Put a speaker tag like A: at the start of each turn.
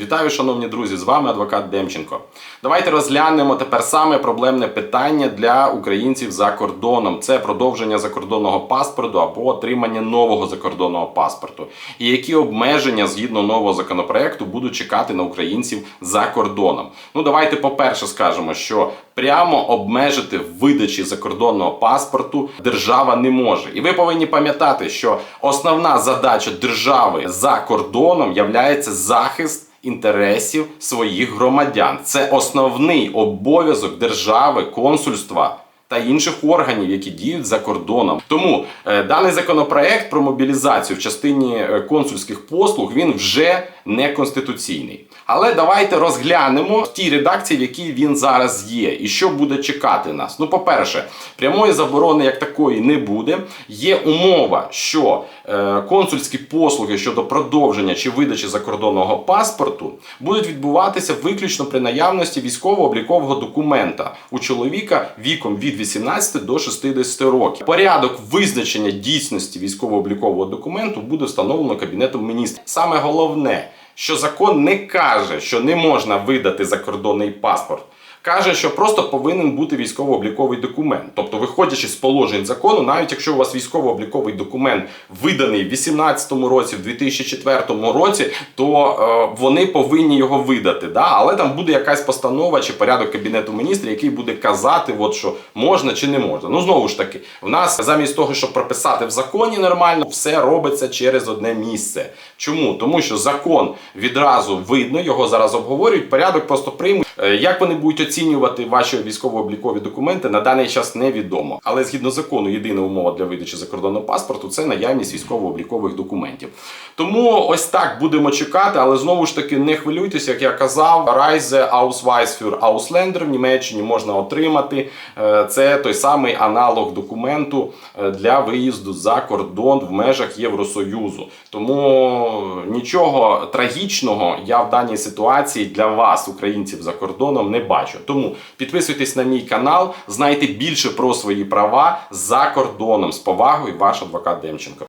A: Вітаю, шановні друзі! З вами адвокат Демченко. Давайте розглянемо тепер саме проблемне питання для українців за кордоном. Це продовження закордонного паспорту або отримання нового закордонного паспорту. І які обмеження згідно нового законопроекту будуть чекати на українців за кордоном. Ну давайте, по-перше, скажемо, що прямо обмежити видачі закордонного паспорту держава не може. І ви повинні пам'ятати, що основна задача держави за кордоном являється захист інтересів своїх громадян. Це основний обов'язок держави, консульства. Та інших органів, які діють за кордоном, тому е, даний законопроект про мобілізацію в частині е, консульських послуг він вже не конституційний. Але давайте розглянемо в тій редакції, в якій він зараз є, і що буде чекати нас. Ну, по-перше, прямої заборони як такої не буде. Є умова, що е, консульські послуги щодо продовження чи видачі закордонного паспорту будуть відбуватися виключно при наявності військово-облікового документа у чоловіка віком від 18 до 60 років. Порядок визначення дійсності військово-облікового документу буде встановлено Кабінетом міністрів. Саме головне, що закон не каже, що не можна видати закордонний паспорт. Каже, що просто повинен бути військово-обліковий документ. Тобто, виходячи з положень закону, навіть якщо у вас військово-обліковий документ виданий в 2018 році, в 2004 році, то е, вони повинні його видати. Да? Але там буде якась постанова чи порядок кабінету міністрів, який буде казати, от, що можна чи не можна. Ну знову ж таки, в нас замість того, щоб прописати в законі нормально, все робиться через одне місце. Чому? Тому що закон відразу видно, його зараз обговорюють. Порядок просто приймуть. Е, Як вони будуть оцінювати ваші військово-облікові документи, на даний час невідомо. Але згідно закону, єдина умова для видачі закордонного паспорту це наявність військово-облікових документів. Тому ось так будемо чекати, але знову ж таки не хвилюйтесь, як я казав, Reise Ausweis für Ausländer в Німеччині можна отримати. Е, Це той самий аналог документу е, для виїзду за кордон в межах Євросоюзу. Тому нічого трагічного я в даній ситуації для вас, українців за кордоном, не бачу. Тому підписуйтесь на мій канал, знайте більше про свої права за кордоном. З повагою, ваш адвокат Демченко.